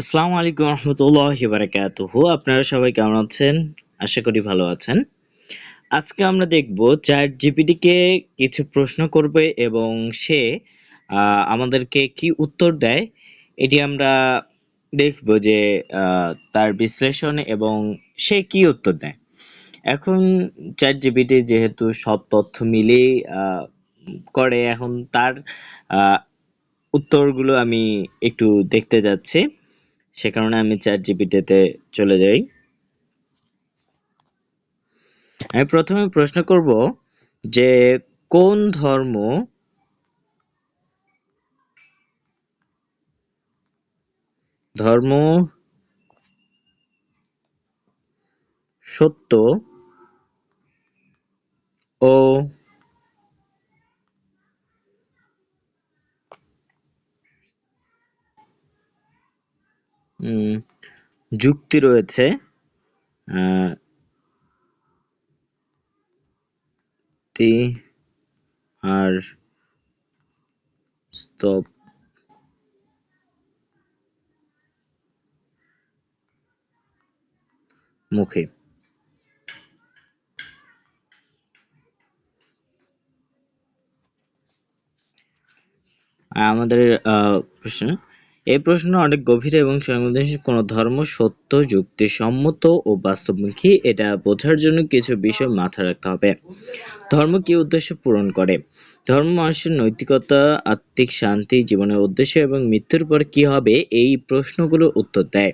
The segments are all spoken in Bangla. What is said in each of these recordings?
আসসালামু আলাইকুম রহমতুল্লাহ বারাকাতুহু। আপনারা সবাই কেমন আছেন? আশা করি ভালো আছেন। আজকে আমরা দেখব চ্যাট জিপিটিকে কিছু প্রশ্ন করবে এবং সে আমাদেরকে কি উত্তর দেয়, এটি আমরা দেখব যে তার বিশ্লেষণ এবং সে কি উত্তর দেয়। এখন চ্যাট জিপিটি যেহেতু সব তথ্য মিলেই করে, এখন তার উত্তরগুলো আমি একটু দেখতে যাচ্ছি। সে কারণে আমি চ্যাট জিপিটিতে চলে যাই। আমি প্রথমে প্রশ্ন করব যে কোন ধর্ম ধর্ম সত্য ও যুক্তি রয়েছে তি আর স্তব মুখে। আমাদের প্রশ্ন। এই প্রশ্ন অনেক গভীর এবং সংবেদনশীল কোন ধর্ম, সত্য যুক্তিসম্মত ও বাস্তবমুখী, এটা বোঝার জন্য কিছু বিষয় মাথায় রাখতে হবে। ধর্ম কি উদ্দেশ্য পূরণ করে? ধর্ম মানুষের নৈতিকতা, আত্মিক শান্তি, জীবনের উদ্দেশ্য এবং মৃত্যুর পর কি হবে? এই প্রশ্নগুলোর উত্তর দেয়।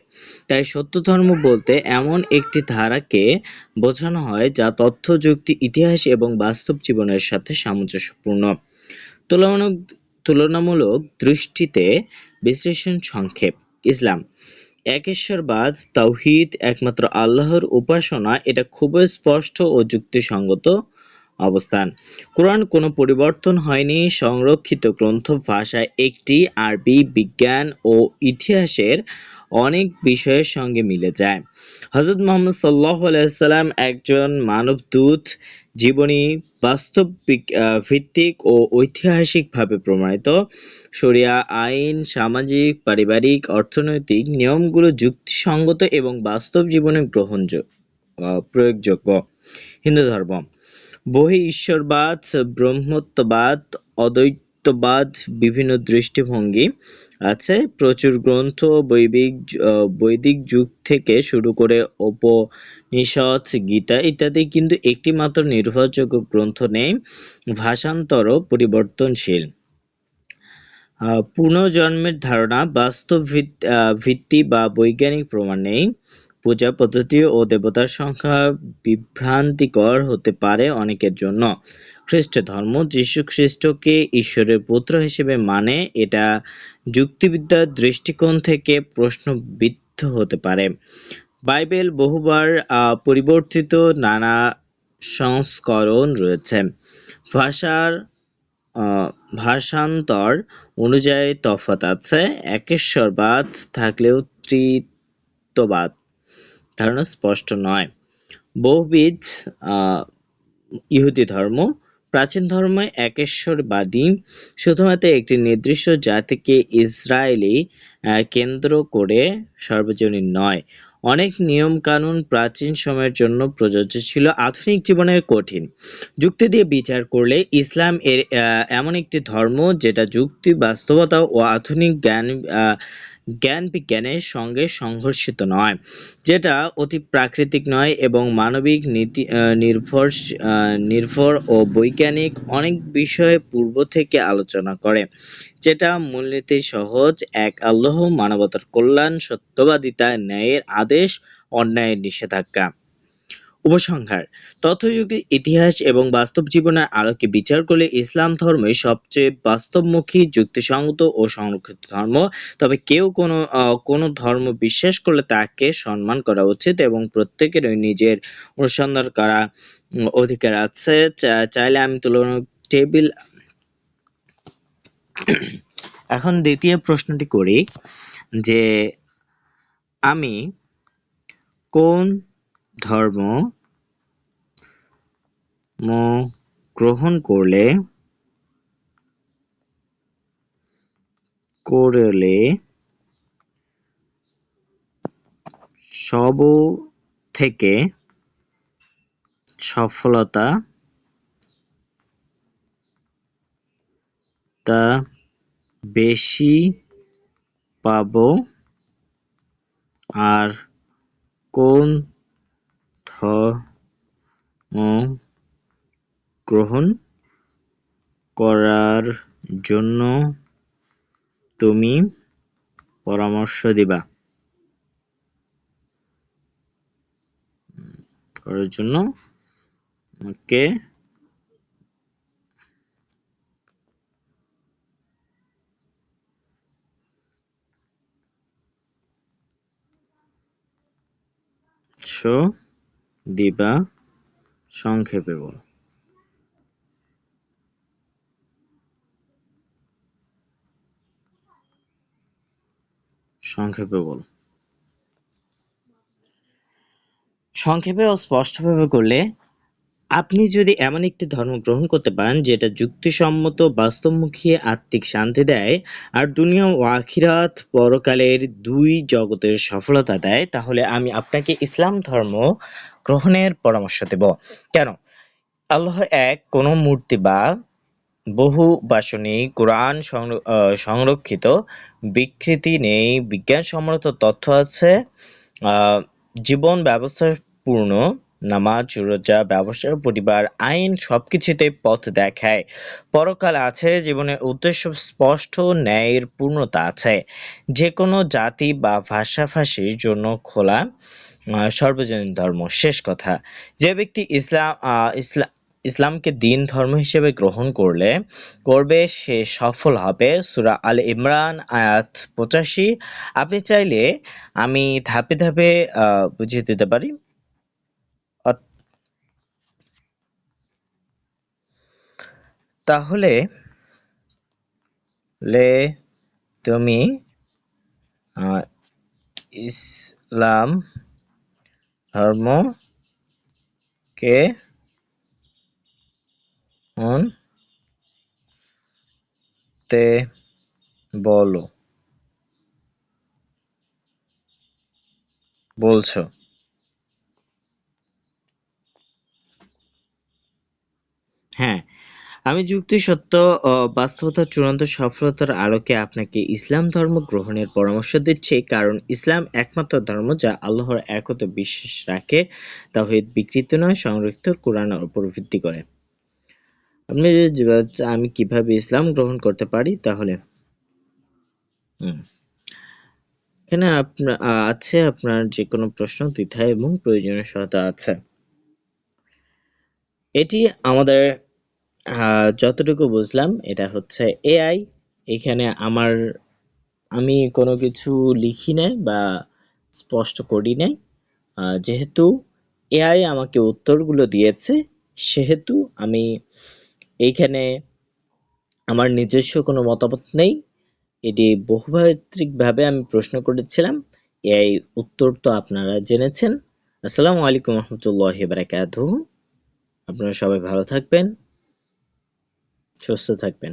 তাই সত্য ধর্ম বলতে এমন একটি ধারাকে বোঝানো হয় যা তথ্য, যুক্তি, ইতিহাস এবং বাস্তব জীবনের সাথে সামঞ্জস্যপূর্ণ। তুলনামূলক তুলনামূলক দৃষ্টিতে বিশ্লেষণ সংক্ষেপ। ইসলাম, একেশ্বরবাদ, তাওহীদ, একমাত্র আল্লাহর উপাসনা, এটা খুবই স্পষ্ট ও যুক্তিসঙ্গত অবস্থান। কোরআন কোনো পরিবর্তন হয়নি, সংরক্ষিত গ্রন্থ ভাষায় একটি আরবি বিজ্ঞান ও ইতিহাসের অনেক বিষয়ের সঙ্গে মিলে যায়। হজরত মোহাম্মদ সাল্লাহ আলাইসাল্লাম একজন মানবদূত, জীবনী বাস্তব ভিত্তিক ও ঐতিহাসিকভাবে প্রমাণিত। শরিয়া আইন, সামাজিক, পারিবারিক, অর্থনৈতিক নিয়মগুলো যুক্তিসঙ্গত এবং বাস্তব জীবনে গ্রহণযোগ্য প্রয়োগযোগ্য। হিন্দু ধর্ম। বহি ঈশ্বরবাদ, ব্রহ্মত্ববাদ অদ্বৈতবাদ বিভিন্ন দৃষ্টিভঙ্গি আছে। প্রচুর গ্রন্থ, বৈদিক বৈদিক যুগ থেকে শুরু করে উপনিষদ গীতা ইত্যাদি কিন্তু একটি মাত্র নির্ভরযোগ্য গ্রন্থ নেই। ভাষান্তর পরিবর্তনশীল। পুনর্জন্মের ধারণা, বাস্তব ভিত্তি বা বৈজ্ঞানিক প্রমাণ নেই। পূজা পদ্ধতি ও দেবতার সংখ্যা বিভ্রান্তিকর হতে পারে অনেকের জন্য। খ্রিস্ট ধর্ম যীশু খ্রিস্টকে ঈশ্বরের পুত্র হিসেবে মানে এটা যুক্তিবিদ্যার দৃষ্টিকোণ থেকে প্রশ্নবিদ্ধ হতে পারে। বাইবেল বহুবার পরিবর্তিত নানা সংস্করণ রয়েছে। ভাষার ভাষান্তর অনুযায়ী তফাৎ আছে। একেশ্বরবাদ থাকলেও তৃতীয়বাদ ধারণা স্পষ্ট নয়। বহুবিধ ইহুদি ধর্ম প্রাচীন ধর্মে একেশ্বরবাদী শুধুমাত্র একটি নির্দিষ্ট জাতিকে ইসরায়েলি কেন্দ্র করে সর্বজনীন নয়। অনেক নিয়ম কানুন প্রাচীন সময়ের জন্য প্রযোজ্য ছিল। আধুনিক জীবনের কঠিন। যুক্তি দিয়ে বিচার করলে ইসলাম এর এমন একটি ধর্ম যেটা যুক্তি, বাস্তবতা ও আধুনিক জ্ঞান জ্ঞান বিজ্ঞানের সঙ্গে সংঘর্ষিত নয়, যেটা অতি প্রাকৃতিক নয় এবং মানবিক নীতি নির্ভর নির্ভর ও বৈজ্ঞানিক অনেক বিষয়ে পূর্ব থেকে আলোচনা করে, যেটা মূলনীতি সহজ, এক আল্লাহ মানবতার কল্যাণ, সত্যবাদিতা, ন্যায়ের আদেশ, অন্যায়ের নিষেধাজ্ঞা। উপসংহার। তথ্যযুগের ইতিহাস এবং বাস্তব জীবনের আলোকে বিচার করলে ইসলাম ধর্মই সবচেয়ে বাস্তবমুখী যুক্তিসঙ্গত ও সংরক্ষিত ধর্ম। তবে কেউ কোনো কোনো ধর্ম বিশ্বাস করলে তাকে সম্মান করা উচিত এবং প্রত্যেকেরই নিজের অনুসন্ধান করা অধিকার আছে। চাইলে আমি তুলনা টেবিল এখন দ্বিতীয় প্রশ্নটি করি যে আমি কোন ধর্ম গ্রহণ করলে করলে সব থেকে সফলতা তা বেশি পাব আর কোন গ্রহণ করার জন্য তুমি পরামর্শ দিবা। করার জন্য আমাকে ছো দিবা সংক্ষেপে বল। সংক্ষেপে বল। সংক্ষেপে ও স্পষ্টভাবে করলে আপনি যদি এমন একটি ধর্ম গ্রহণ করতে পারেন, যেটা যুক্তিসম্মত, বাস্তবমুখী, আত্মিক শান্তি দেয়, আর দুনিয়া ও আখিরাত পরকালের দুই জগতের সফলতা দেয়, তাহলে আমি আপনাকে ইসলাম ধর্ম গ্রহণের পরামর্শ দেব। কেন? আল্লাহ এক কোনো মূর্তি বা বহু বাসনী কোরআন সংরক্ষিত, বিকৃতি নেই, বিজ্ঞানসম্মত তথ্য আছে জীবন ব্যবস্থা পূর্ণ নামাজ, রোজা, ব্যবসা, পরিবার, আইন সবকিছুতে পথ দেখায়। পরকাল আছে, জীবনের উদ্দেশ্য স্পষ্ট, ন্যায়ের পূর্ণতা আছে। যে কোনো জাতি বা ভাষাভাষীর জন্য খোলা সর্বজনীন ধর্ম। শেষ কথা, যে ব্যক্তি ইসলাম ইসলাম ইসলামকে দিন ধর্ম হিসেবে গ্রহণ করলে, করবে সে সফল হবে। সূরা আল ইমরান, আয়াত পঁচাশি। আপনি চাইলে আমি ধাপে ধাপে বুঝিয়ে দিতে পারি। তাহলে লে তুমি ইসলাম ধর্ম কে? তে বলো। বলছো। হ্যাঁ। আমি যুক্তি, সত্য ও বাস্তবতার চূড়ান্ত সফলতার আলোকে আপনাকে ইসলাম ধর্ম গ্রহণের পরামর্শ দিচ্ছি। কারণ ইসলাম একমাত্র ধর্ম যা আল্লাহর একত বিশ্বাস রাখে, তাওহীদ বিকৃত নয়, সংরক্ষিত কোরআনের উপর ভিত্তি করে। আপনি আমি কীভাবে ইসলাম গ্রহণ করতে পারি তাহলে? এখানে আপনার আছে আপনার যে কোনো প্রশ্ন, দ্বিধা এবং প্রয়োজনীয় সহায়তা আছে। এটি আমাদের যতটুকু বুঝলাম, এটা হচ্ছে এআই এখানে আমার, আমি কোনো কিছু লিখি নাই বা স্পষ্ট করি নাই। যেহেতু এআই আমাকে উত্তরগুলো দিয়েছে, সেহেতু আমি এইখানে আমার নিজস্ব কোনো মতামত নেই। এটি বহুমাত্রিকভাবে আমি প্রশ্ন করেছিলাম। এআই উত্তর তো আপনারা জেনেছেন। আসসালামু আলাইকুম রহমতুল্লাহি বারাকাতুহু। আপনারা সবাই ভালো থাকবেন। সুস্থ থাকবেন